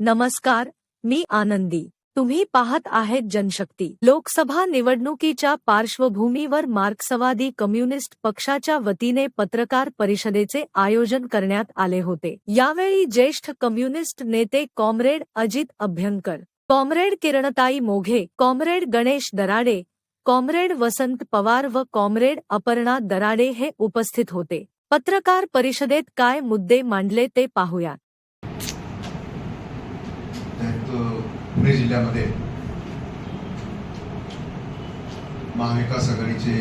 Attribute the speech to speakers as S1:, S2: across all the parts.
S1: नमस्कार, मी आनंदी. तुम्ही पाहत आहेत जनशक्ती. लोकसभा निवडणुकीच्या पार्श्वभूमीवर मार्क्सवादी कम्युनिस्ट पक्षाच्या वतीने पत्रकार परिषदेचे आयोजन करण्यात आले होते. यावेळी ज्येष्ठ कम्युनिस्ट नेते comrade Ajit Abhyankar, comrade Kirantai Moghe, comrade Ganesh Darade, comrade Vasant Pawar व कॉम्रेड अपर्णा दराडे हे उपस्थित होते. पत्रकार परिषदेत काय मुद्दे मांडले ते पाहूया
S2: पुणे जिल्ह्यामध्ये महाविकास आघाडीचे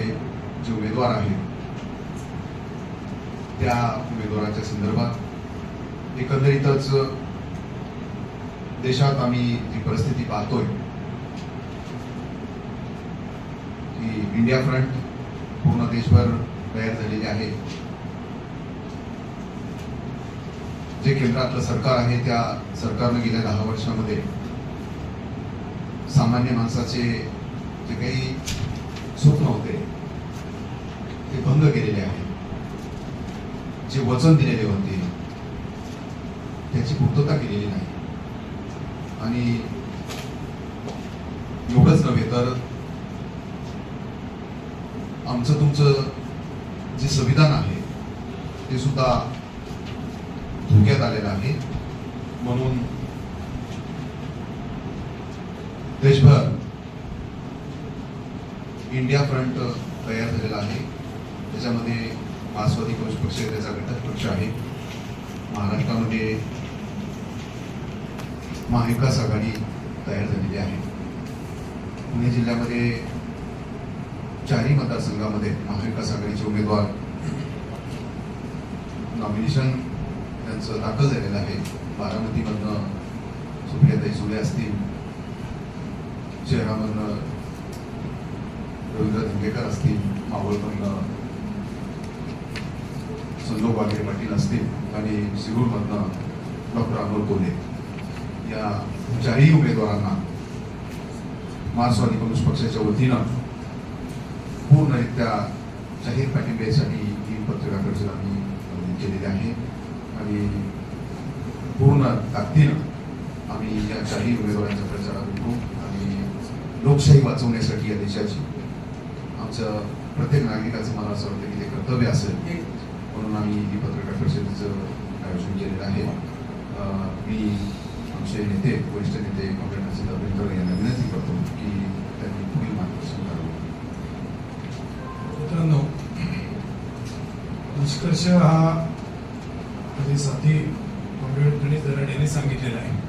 S2: जे उमेदवार आहेत त्या उमेदवाराच्या संदर्भात एकंदरीतच देशात आम्ही जी परिस्थिती पाहतोय की इंडिया फ्रंट पूर्ण देशभर तयार झालेली आहे. जे केंद्रातलं सरकार आहे त्या सरकारनं गेल्या दहा वर्षामध्ये सामान्य माणसाचे जे काही स्वप्न होते ते भंग केलेले आहे. जे वचन दिलेले होते त्याची पूर्तता केलेली नाही. आणि एवढंच नव्हे तर आमचं तुमचं जे संविधान आहे ते सुद्धा धोक्यात आलेलं आहे. म्हणून देशभर इंडिया फ्रंट तयार झालेला आहे. त्याच्यामध्ये मार्क्सवादी कम्युनिस्ट पक्ष त्याचा घटक पक्ष आहे. महाराष्ट्रामध्ये महाविकास आघाडी तयार झालेली आहे. पुणे जिल्ह्यामध्ये चारही मतदारसंघामध्ये महाविकास आघाडीचे उमेदवार नॉमिनेशन त्यांचं दाखल झालेलं आहे. बारामतीमधनं सुप्रियाताई सुळे असतील शहरामधनं रवींद्र धंगेकर असतील मावळमधनं संजोग वाघेरे पाटील असतील आणि सिरूरमधनं डॉक्टर अमोल कोल्हे. या चारही उमेदवारांना मार्क्सवादी कम्युनिस्ट पक्षाच्या वतीनं पूर्णरित्या जाहीर पाठिंब्यासाठी ही पत्रकार आम्ही केलेली आहे. आणि पूर्ण ताकदीनं आम्ही या चारही उमेदवारांच्या प्रचारात उठू आणि लोकशाही वाचवण्यासाठी या देशाची आमचं प्रत्येक नागरिकाचं मला असं वाटतं की ते कर्तव्य असेल म्हणून आम्ही ही पत्रकार परिषदेचं आयोजन केलेलं आहे. अं, मी आमचे नेते वरिष्ठ नेते कॉम्रेड असित अभ्यंकर यांना विनंती करतो की त्यांनी पुढील मार्गदर्शन करावं.
S3: मित्रांनो निष्कर्ष हा माझे साथी कॉम्रेड गणेश दराड यांनी सांगितलेला आहे.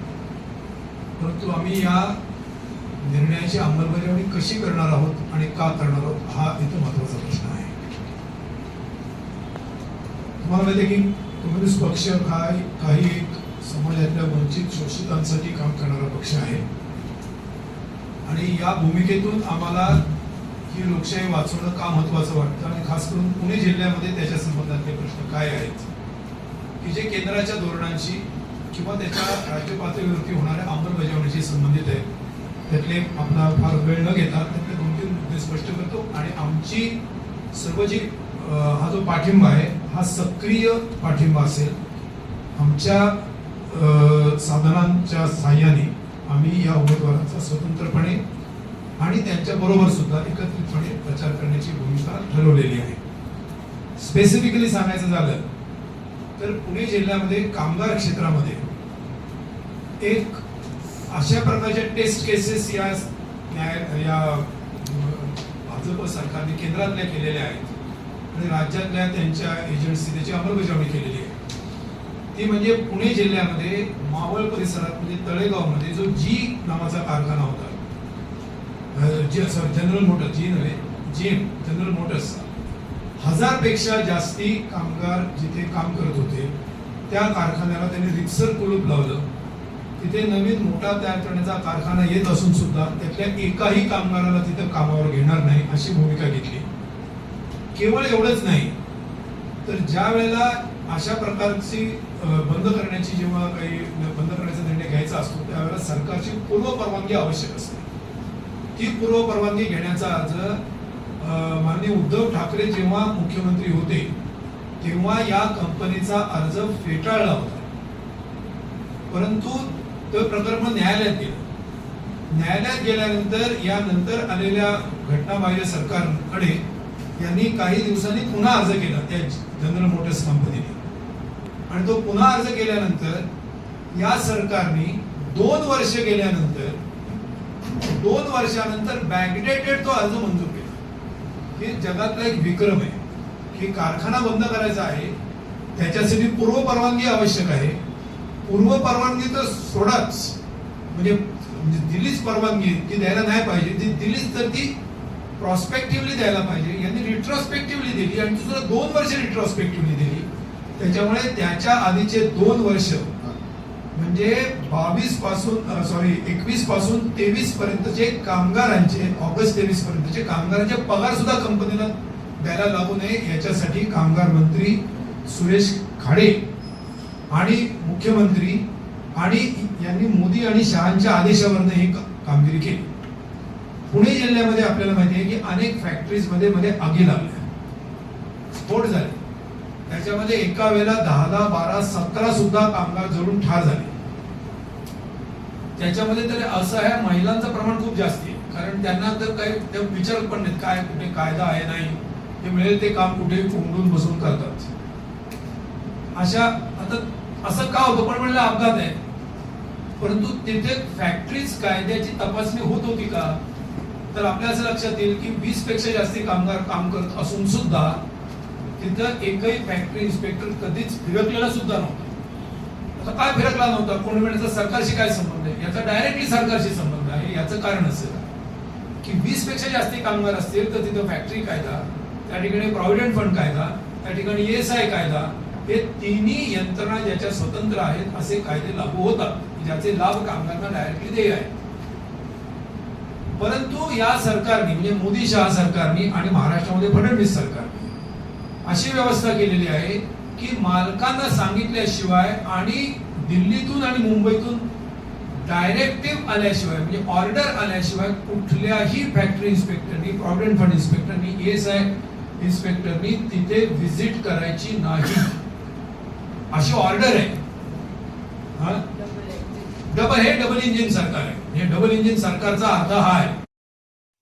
S3: परंतु आम्ही या निर्णयाची अंमलबजावणी कशी करणार आहोत आणि का करणार आहोत हा इथं महत्त्वाचा प्रश्न आहे. तुम्हाला माहिती आहे की कम्युनिस्ट पक्ष हा काही एक समाजातल्या वंचित शोषितांसाठी काम करणारा पक्ष आहे. आणि या भूमिकेतून आम्हाला ही लोकशाही वाचवणं का महत्वाचं वाटतं? आणि खास करून पुणे जिल्ह्यामध्ये त्याच्या संबंधातले प्रश्न काय आहेत? की जे केंद्राच्या धोरणांशी किंवा त्याच्या राज्य पातळीवरती होणाऱ्या अंमलबजावणीशी संबंधित आहेत. त्यातले आपला फार वेळ न घेता त्यातले दोन तीन मुद्दे स्पष्ट करतो. आणि आमची सर्व जी हा जो पाठिंबा आहे हा सक्रिय पाठिंबा असेल आमच्या साधनांच्या साह्याने आम्ही या उमेदवारांचा स्वतंत्रपणे आणि त्यांच्याबरोबर सुद्धा एकत्रितपणे प्रचार करण्याची भूमिका ठरवलेली आहे. स्पेसिफिकली सांगायचं झालं तर पुणे जिल्ह्यामध्ये कामगार क्षेत्रामध्ये एक अशा प्रकारच्या टेस्ट केसेस या न्याय या भाजप सरकारने केंद्रातल्या केलेल्या आहेत. आणि राज्यातल्या त्यांच्या एजन्सी त्याची अंमलबजावणी केलेली आहे. ती म्हणजे पुणे जिल्ह्यामध्ये मावळ परिसरात म्हणजे तळेगावमध्ये जो जी नावाचा कारखाना होता. सॉरी जनरल मोटर्स जी नव्हे जीम जनरल मोटर्स हजारपेक्षा जास्ती कामगार जिथे काम करत होते त्या कारखान्याला त्यांनी रिक्सर कुलूप लावलं. तिथे नवीन मोठा तयार करण्याचा कारखाना येत असून सुद्धा त्यातल्या एकाही कामगाराला तिथे कामावर घेणार नाही अशी भूमिका घेतली. केवळ एवढंच नाही तर ज्या वेळेला अशा प्रकारची बंद करण्याची जेव्हा काही बंद करण्याचा निर्णय घ्यायचा असतो त्यावेळेला सरकारची पूर्व परवानगी आवश्यक असते. ती पूर्व परवानगी घेण्याचा अर्ज अं, माननीय उद्धव ठाकरे जेव्हा मुख्यमंत्री होते तेव्हा या कंपनीचा अर्ज फेटाळला होता. परंतु तर प्रकरण मग न्यायालयात गेलं. न्यायालयात गेल्यानंतर यानंतर आलेल्या घटनाबाह्य सरकारकडे यांनी काही दिवसांनी पुन्हा अर्ज केला त्या जनरल मोटर्स कंपनीने आणि तो पुन्हा अर्ज केल्यानंतर या सरकारने दोन वर्ष गेल्यानंतर दोन वर्षानंतर बॅकडेटेड तो अर्ज मंजूर केला. हे जगातला एक विक्रम आहे. की कारखाना बंद करायचा आहे. त्याच्यासाठी पूर्व परवानगी आवश्यक आहे. पूर्व परवानगी तर सोडाच. म्हणजे म्हणजे दिलीच परवानगी ती द्यायला नाही पाहिजे. ती दिलीच तर ती प्रॉस्पेक्टिव्हली द्यायला पाहिजे. यांनी रिट्रॉस्पेक्टिव्हली दिली आणि दुसरं दोन वर्ष रिट्रॉस्पेक्टिव्हली दिली. त्याच्यामुळे त्याच्या आधीचे दोन वर्ष म्हणजे बावीसपासून सॉरी एकवीसपासून तेवीस पर्यंतचे कामगारांचे ऑगस्ट तेवीस पर्यंतचे कामगारांचे पगार सुद्धा कंपनीला द्यायला लागू नये. याच्यासाठी कामगार मंत्री सुरेश खाडे आणि मुख्यमंत्री आणि यांनी मोदी आणि शहांच्या आदेशावरनं ही कामगिरी केली. पुणे जिल्ह्यामध्ये आपल्याला माहिती आहे की अनेक फॅक्टरीजमध्ये मध्ये आगी लागल्या. स्फोट झाले. त्याच्यामध्ये एका वेळेला दहा दहा बारा सतरा सुद्धा कामगार जळून ठार झाले. त्याच्यामध्ये तर असं आहे महिलांचं प्रमाण खूप जास्ती आहे. कारण त्यांना तर काही ते विचार पण नाहीत काय कुठे कायदा आहे नाही. ते मिळेल ते काम कुठे कोंडून बसून करतात. अशा आता असं का होतं? पण म्हणलं अपघात आहे. परंतु तिथे फॅक्टरीज कायद्याची तपासणी होत होती का? तर आपल्या असं लक्षात येईल की वीसपेक्षा जास्ती कामगार काम करत असून सुद्धा तिथं एकही फॅक्टरी इन्स्पेक्टर कधीच फिरकलेला सुद्धा नव्हता. आता काय फिरकला नव्हता? कोणी म्हणायचा सरकारशी काय संबंध आहे? याचा डायरेक्टली सरकारशी संबंध आहे. याचं कारण असेल की वीसपेक्षा जास्ती कामगार असतील तर तिथं फॅक्टरी कायदा त्या ठिकाणी प्रॉव्हिडंट फंड कायदा त्या ठिकाणी एस आय कायदा हे तिन्ही यंत्रणा ज्याच्या स्वतंत्र आहेत असे कायदे लागू होतात ज्याचे लाभ कामगारांना डायरेक्टली देय आहे परंतु या सरकारने म्हणजे मोदी शहा सरकारने आणि महाराष्ट्रामध्ये फडणवीस सरकारने अशी व्यवस्था केलेली आहे की मालकांना सांगितल्याशिवाय आणि दिल्लीतून आणि मुंबईतून डायरेक्टिव्ह आल्याशिवाय म्हणजे ऑर्डर आल्याशिवाय कुठल्याही फॅक्टरी इन्स्पेक्टरनी प्रॉव्हिडंट फंड इन्स्पेक्टरनी एस आय इन्स्पेक्टरनी तिथे व्हिजिट करायची नाही. अशी ऑर्डर आहे. डबल हे डबल इंजिन सरकार आहे. हे डबल इंजिन सरकारचा अर्थ हा आहे.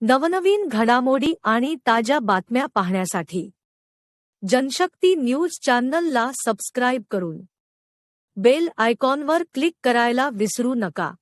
S1: नवनवीन घडामोडी आणि ताज्या बातम्या पाहण्यासाठी जनशक्ती न्यूज चॅनलला सबस्क्राईब करून बेल आयकॉनवर क्लिक करायला विसरू नका.